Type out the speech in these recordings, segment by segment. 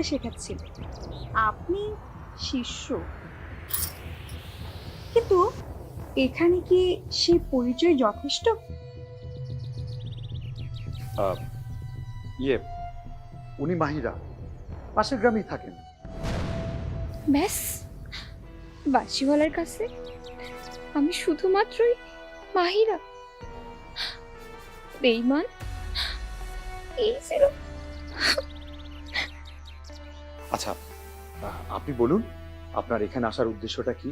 অস্ত্রবিদ্যা শেখাচ্ছিল। আপনি শিষ্য। কিন্তু এখানে কি সে পরিচয় যথেষ্ট? আহ, ইয়ে উনি মাহিরা। পাশের গ্রামেই থাকেন। ব্যাস বাসিওয়ালার কাছে আমি শুধুমাত্রই মাহিরা। বেইমান এই ছিল আচ্ছা আপনি বলুন আপনার এখানে আসার উদ্দেশ্যটা কি?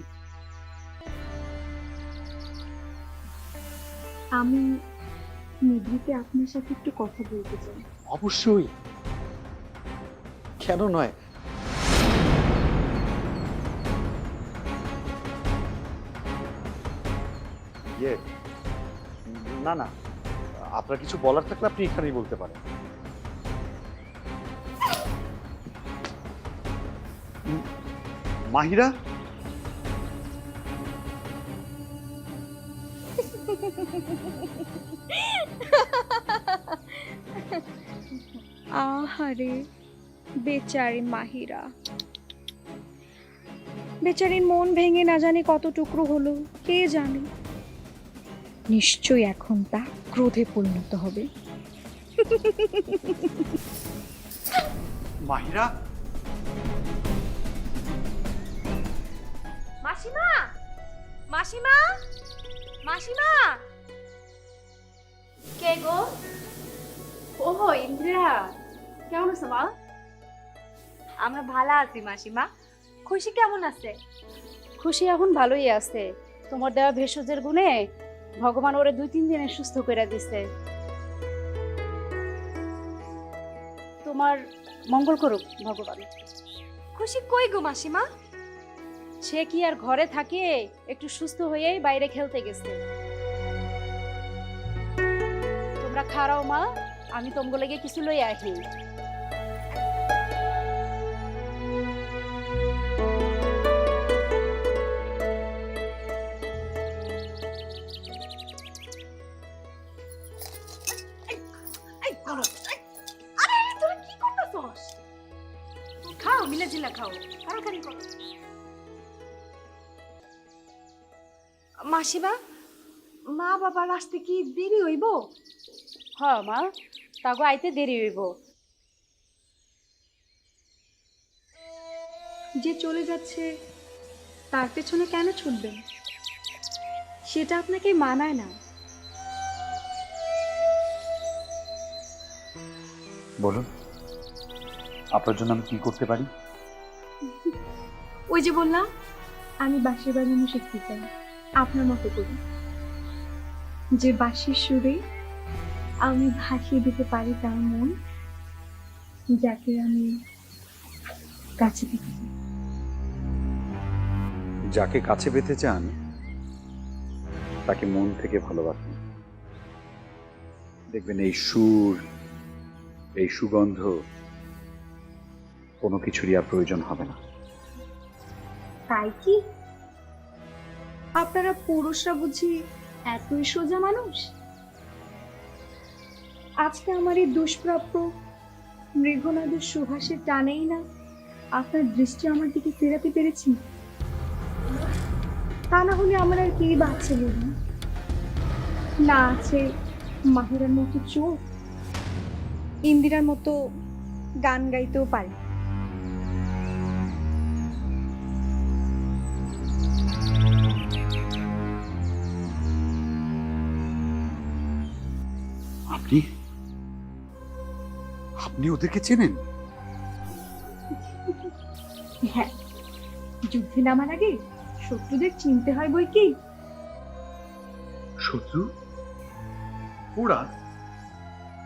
আমি নিভৃতে আপনার সাথে একটু কথা বলতে চাই। অবশ্যই। কেন নয়? ইয়ে না না আপনার কিছু বলার থাকলে আপনি এখানেই বলতে পারেন। মাহিরা? আহারে বেচারি মাহিরা। বেচারির মন ভেঙে না জানি কত টুকরো হলো কে জানে? নিশ্চয়ই এখন তা ক্রোধে পরিণত হবে। মাহিরা? মাসিমা? মাসিমা? মাসিমা? কে গো? ও ইন্দ্রা। কেমন আছো মা? আমরা ভালো আছি মাসিমা। খুশি কেমন আছে? খুশি এখন ভালোই আছে। তোমার দেওয়া ভেষজের গুণে ভগবান ওরে দুই তিন দিনে সুস্থ করে দিছে। তোমার মঙ্গল করুক ভগবান। খুশি কই গো মাসিমা? সে কি আর ঘরে থাকে? একটু সুস্থ হয়েই বাইরে খেলতে গেছে। তোমরা খারাও মা, আমি গিয়ে কিছু লই আহি মাসিমা মা বাবার আসতে কি দেরি হইব? হ মা তাগো আইতে দেরি হইব। যে চলে যাচ্ছে তার পেছনে কেন ছুটবেন? সেটা আপনাকে মানায় না। বলুন আপনার জন্য আমি কি করতে পারি? ওই যে বললাম আমি বাঁশি বাজানো শিখতে চাই। আপনার মতো করি। যে বাঁশির সুরে আমি ভাসিয়ে দিতে পারি তার মন যাকে আমি কাছে পেতে চাই। যাকে কাছে পেতে চান তাকে মন থেকে ভালোবাসুন। দেখবেন এই সুর এই সুগন্ধ কোনো কিছুরই আর প্রয়োজন হবে না। তাই কি? আপনারা পুরুষরা বুঝি এতই সোজা মানুষ? আজকে আমার এই দুষ্প্রাপ্য মৃগনাদের সুভাষে টানেই না। আপনার দৃষ্টি আমার দিকে ফেরাতে পেরেছি? তা না হলে আমার আর কি বলুন? না আছে মাহিরার মতো চোখ। ইন্দিরার মতো গান গাইতেও পারে। আপনি? আপনি ওদেরকে চেনেন? হ্যাঁ যুদ্ধে নামার আগে শত্রুদের চিনতে হয় বই কি? শত্রু? ওরা?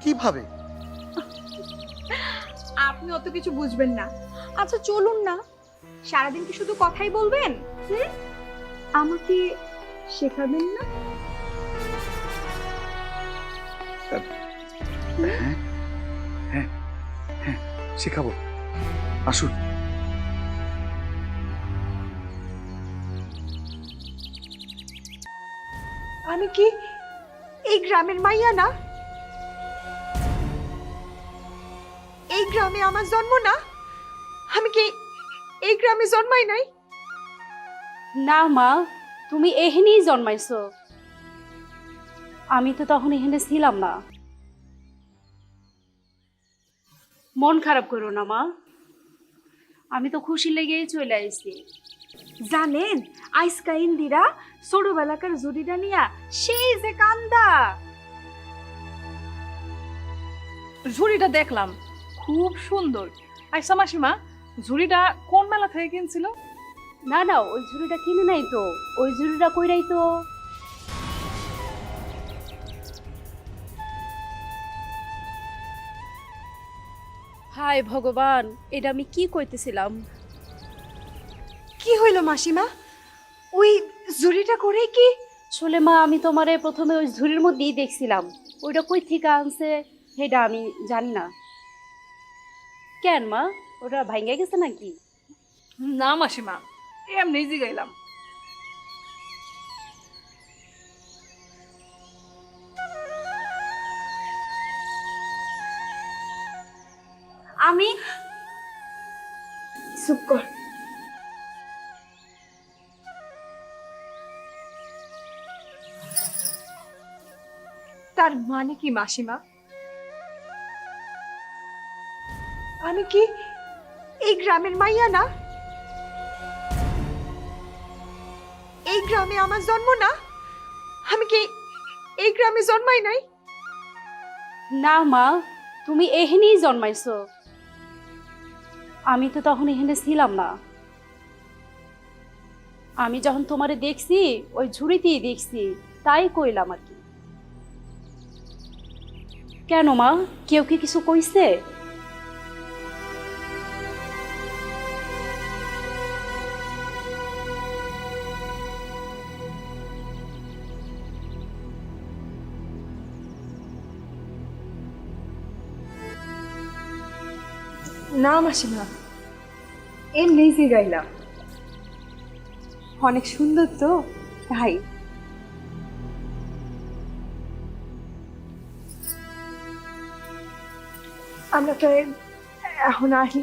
কীভাবে? আপনি অত কিছু বুঝবেন না। আচ্ছা চলুন না। সারাদিন কি শুধু কথাই বলবেন? আমাকে শেখাবেন না? হ্যাঁ? হ্যাঁ হ্যাঁ শেখাবো। আসুন। আমি কি এই গ্রামের মাইয়া না? এই গ্রামে আমার জন্ম না? আমি কি এই গ্রামে জন্মাই নাই? না মা তুমি এখানেই জন্মাইছো। আমি তো তখন এখানে ছিলাম না। মন খারাপ করো না, মা। আমি তো খুশি লেগেই চলে আসছি। জানেন আইসকা ইন্দিরা ছোটবেলাকার জুড়িটা নিয়া সেই যে কান্দা। ঝুড়িটা দেখলাম, খুব সুন্দর। আচ্ছা মাসিমা ঝুড়িটা কোন মেলা থেকে কিনছিল? না না, ওই ঝুড়িটা কিনে নাই তো। ওই ঝুড়িটা কইরাই তো হায় ভগবান এটা আমি কি কইতেছিলাম? কি হইল মাসিমা? ওই ঝুড়িটা করে কি? আসলে মা আমি তোমারে প্রথমে ওই ঝুড়ির মধ্যেই দেখছিলাম। ওইটা কই থেকে আনছে সেটা আমি জানি না। কেন মা? ওটা ভাঙ্গে গেছে নাকি? না মাসিমা এমনি জিগাইলাম। আমি চুপ কর। তার মানে কি, মাসিমা? আমি কি এই গ্রামের মাইয়া না? এই গ্রামে আমার জন্ম না? আমি কি এই গ্রামে জন্মাই নাই? না, মা, তুমি এখানেই জন্মাইছো। আমি তো তখন এখানে ছিলাম না। আমি যখন তোমারে দেখছি, ওই ঝুড়িতেই দেখছি, তাই কইলাম আর কি। কেন মা? কেউ কি কিছু কইছে? না। মাসিমা এমনি গাইলাম। অনেক সুন্দর তো তাই। আমরা তো এখন আহি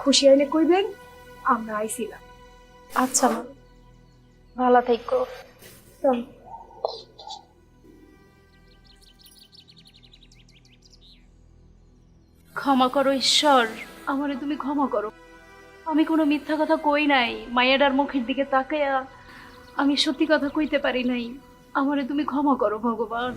খুশি আইলে কইবেন আমরা আইছিলাম। আচ্ছা মা। ভালো থেকো। ক্ষমা করো, ঈশ্বর। আমারে তুমি ক্ষমা করো। আমি কোনো মিথ্যা কথা কই নাই। মায়াডার মুখের দিকে তাকাইয়া আমি সত্যি কথা কইতে পারি নাই। আমারে তুমি ক্ষমা করো, ভগবান।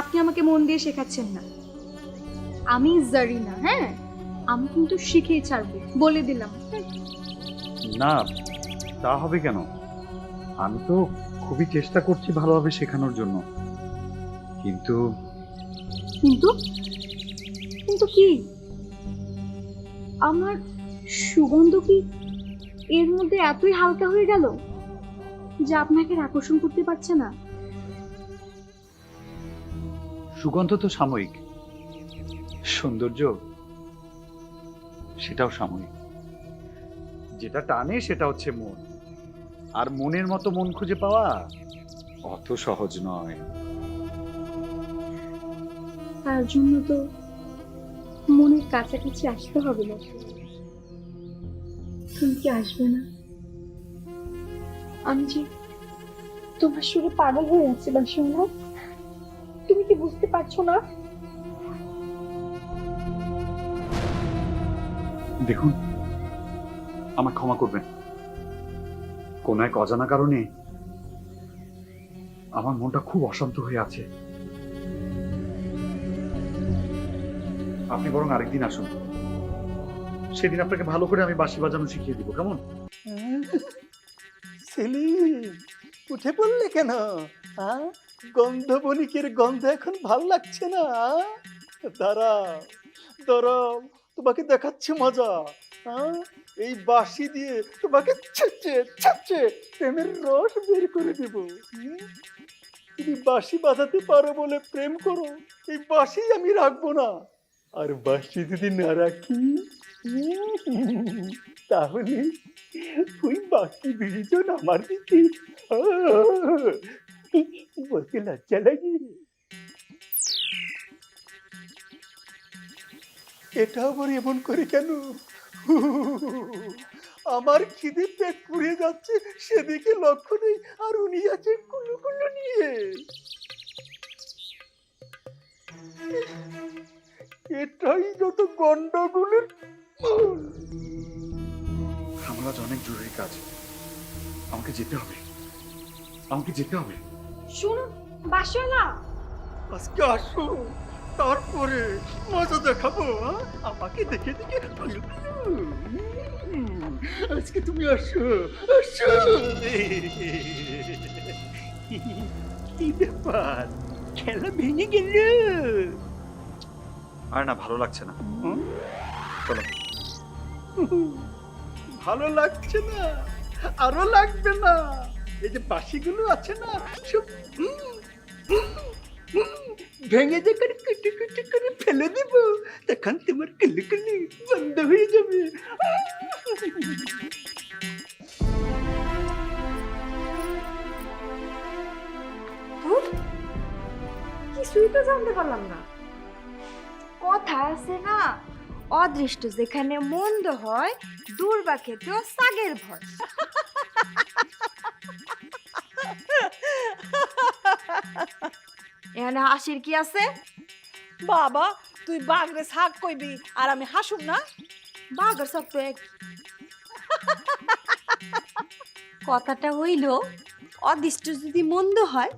আপনি আমাকে মন দিয়ে শেখাচ্ছেন না। আমি জারিনা হ্যাঁ? আমি কিন্তু শিখেই ছাড়বো বলে দিলাম। না তা হবে কেন? আমি তো খুবই চেষ্টা করছি ভালোভাবে শেখানোর জন্য। কিন্তু কিন্তু? কিন্তু কি? আমার সুগন্ধ কি এর মধ্যে এতই হালকা হয়ে গেল যে আপনাকে আকর্ষণ করতে পারছে না? সুগন্ধ তো সাময়িক। সৌন্দর্য সেটাও সাময়িক। যেটা টানে সেটা হচ্ছে মন। আর মনের মতো মন খুঁজে পাওয়া অত সহজ নয়। তার জন্য তো মনের কাছাকাছি আসতে হবে না। তুমি কি আসবে না? আমি যে তোমার সুরে পাগল হয়ে আছি বাসনা তুমি কি বুঝতে পারছ না? দেখুন আমার ক্ষমা করবেন। কোন এক অজানা কারণে আমার মনটা খুব অশান্ত হয়ে আছে। আপনি বরং আরেকদিন আসুন। সেদিন আপনাকে ভালো করে আমি বাঁশি বাজানো শিখিয়ে দিব কেমন? সেলিম উঠে পড়লে কেন? হ্যাঁ গন্ধ বণিকের গন্ধ এখন ভালো লাগছে না আঁ? দাঁড়া, তোমাকে দেখাচ্ছে মজা হ্যাঁ এই বাঁশি দিয়ে তোমাকে ছাচ্ছে ছাচ্ছে প্রেমের রস বের করে দেব তুমি বাঁশি বাজাতে পারো বলে প্রেম করো, এই বাঁশি আমি রাখব না আর বাঁশি যদি না রাখি তাহলে ওই বাকি দুইজন আমার দিকে! বলতে লজ্জা লাগে এটা আবার এমন করে কেন? আমার খিদে পেট পুড়ে যাচ্ছে, সেদিকে লক্ষ্য নেই, আর উনি আছেন কুলু কুলু নিয়ে। এটাই যত গন্ডগোলের। আমার আজ অনেক জরুরি কাজ। আমাকে যেতে হবে। আমাকে যেতে হবে। শুনুন বাসনা আজকে আসো তারপরে মজা দেখাবো হ্যাঁ? আমাকে দেখে দেখে আজকে তুমি আসো আসো। কি ব্যাপার? খেলা ভেঙে গেল। আর না ভালো লাগছে না। হুম? চলো। ভালো লাগছে না আরও লাগবে না। এই যে বাসিগুলো আছে না, সব ভেঙে যে করে কুটি কুটি করে ফেলে দেব, তখন তোমার কুলি বন্ধ হয়ে যাবে। কিছুই তো জানতে পারলাম না। কথা আছে না, অদৃষ্ট যেখানে মন্দ হয়, দুর্বা খেতেও সাগের ভয় এখানে হাসির কি আছে? বাবা তুই বাঘরে শাক কইবি আর আমি হাসুম না? বাঘর তো এক। কথাটা হইল অদৃষ্ট যদি মন্দ হয়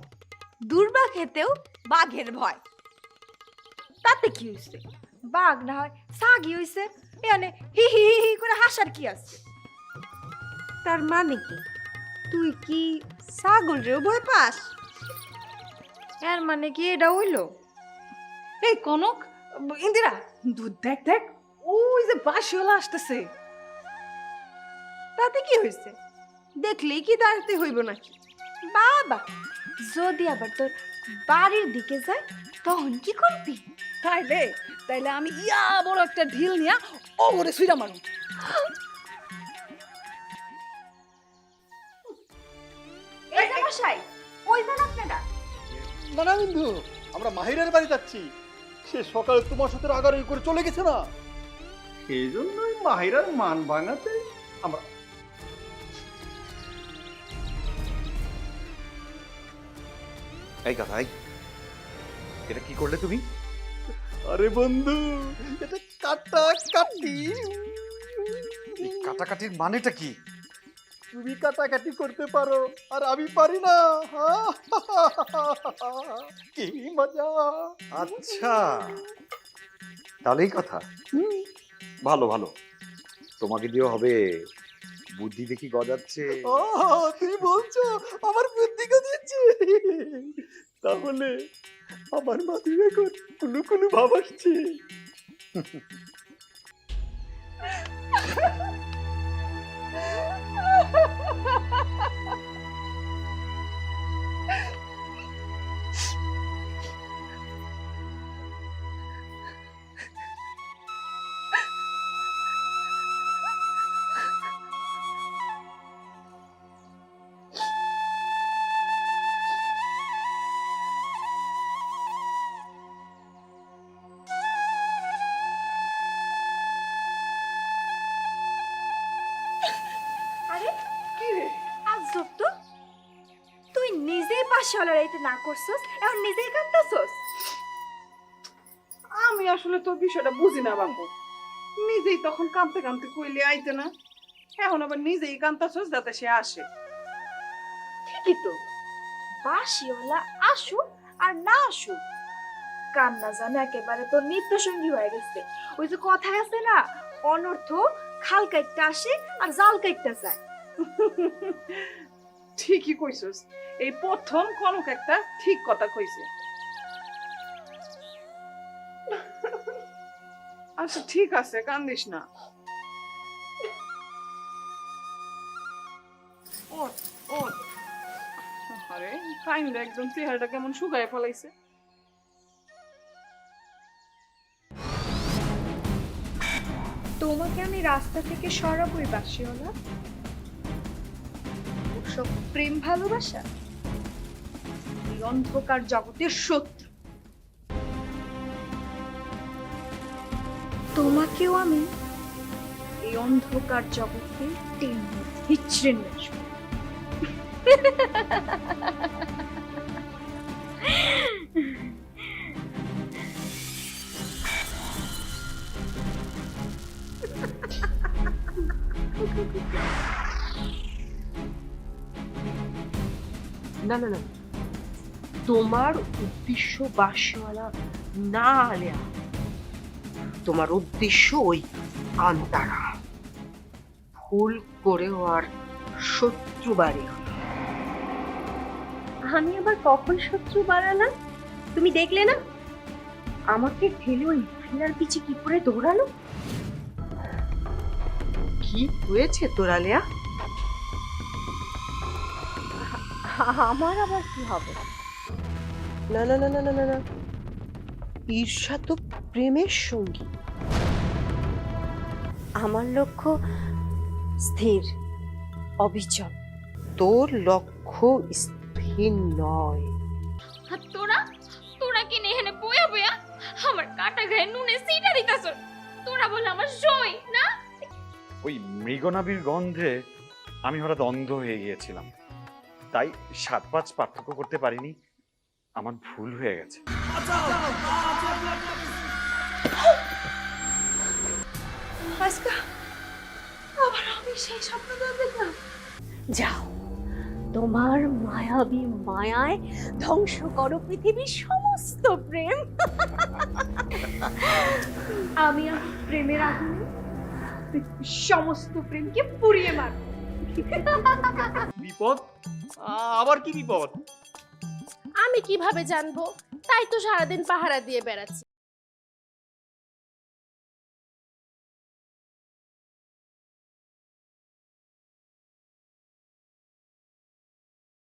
দুর্বা খেতেও বাঘের ভয়। তাতে কি হয়েছে বাঘ না হয় সাগি হয়েছে এখানে হি হি হি হি করে হাসার কি আছে? তার মানে কি? তুই কি ছাগল রেও ভয় পাস? এর মানে কি এটা হইল? এই কনক ইন্দিরা দুধ দেখ দেখ ওই যে বাসিওয়ালা আসতেছে। তাতে কি হয়েছে? দেখলেই কি দাঁড়াতে হইব নাকি? বাবা যদি আবার তোর বাড়ির দিকে যায় তখন কি করবি? তাইলে তাইলে আমি ইয়া বড় একটা ঢিল নিয়া ও করে সুইরা মারুম। এই যে মশাই ওই যান আপনারা। না না বন্ধু আমরা মাহিরের বাড়ি যাচ্ছি। সে সকালে তোমার সাথে রাগারাগি করে চলে গেছে না। এই জন্যই মাহিরার মান ভাঙাতে আমরা এই কথা এটা কি করলে তুমি? আরে বন্ধু এটা কাটা কাটি কাটাকাটির মানেটা কি? তুমি কাটাকাটি করতে পারো আর আমি পারি না। হা? কি মজা। আচ্ছা। তাহলেই কথা। ভালো ভালো। তোমাকে দিয়ে হবে বুদ্ধি দেখি গজাচ্ছে। তুমি বলছো? আমার বুদ্ধি দিচ্ছে তাহলে আমার মাথায় এখন কুলু কুলু ভাব আসছে। Ha ha ha ha! না করছস এখন নিজেই কাঁদতেছস? আমি আসলে তোর বিষয়টা বুঝি না বাবু নিজেই তখন কাঁদতে কাঁদতে কইলে আইতে না। এখন আবার নিজেই কান্তাছস যাতে সে আসে। ঠিকই তো। বাসিওয়ালা আসুক আর না আসুক কান্না জানে একেবারে তোর নিত্য সঙ্গী হয়ে গেছে। ওই যে কথায় আছে না অনর্থ খাল কাইটটা আসে আর জাল কাইটটা যায়। ঠিকই কইছস। এই প্রথম কনক একটা ঠিক কথা কইছে। আচ্ছা ঠিক আছে, কান্দিস না। আরে একদম চেহারাটা কেমন শুকায় ফলাইছে। তোমাকে আমি রাস্তা থেকে সরাবই বাসিওলা ওসব প্রেম, ভালোবাসা? এই অন্ধকার জগতের শত্রু। তোমাকেও আমি এই অন্ধকার জগতে টেনে হিচড়ে নিয়ে আসব। না না না। তোমার উদ্দেশ্য বাসওয়ালা না আলেয়া। তোমার উদ্দেশ্য ওই আন্তারা। ভুল করেও আর শত্রু বাড়ি আমি আবার কখন শত্রু বাড়ালাম? তুমি দেখলে না? আমাকে ঠেলে ওই মহিলার পিছে কি করে দৌড়ালো? কি হয়েছে তোর আমার আবার কি হবে? না না না না না না না। ঈর্ষা তো প্রেমের সঙ্গী। আমার লক্ষ্য স্থির অবিচল। তোর লক্ষ্য স্থির নয়। আর তোরা? তোরা কি এখানে বয়া বয়া আমার কাটা গায়ে নুনে সিটা দিতাছ? তোরা বলে আমার সই না? ওই মৃগনাবির গন্ধে আমি হঠাৎ অন্ধ হয়ে গিয়েছিলাম। তাই সাত পাঁচ পার্থক্য করতে পারিনি। আমার ভুল হয়ে গেছে। আবার আমি যাও, তোমার মায়াবী মায়ায় ধ্বংস করো পৃথিবীর সমস্ত প্রেম। আমি আমার প্রেমের আগুনে সমস্ত প্রেমকে পুড়িয়ে মারব। বিপদ? আবার কি বিপদ? আমি কীভাবে জানব? তাই তো সারাদিন পাহারা দিয়ে বেড়াচ্ছি।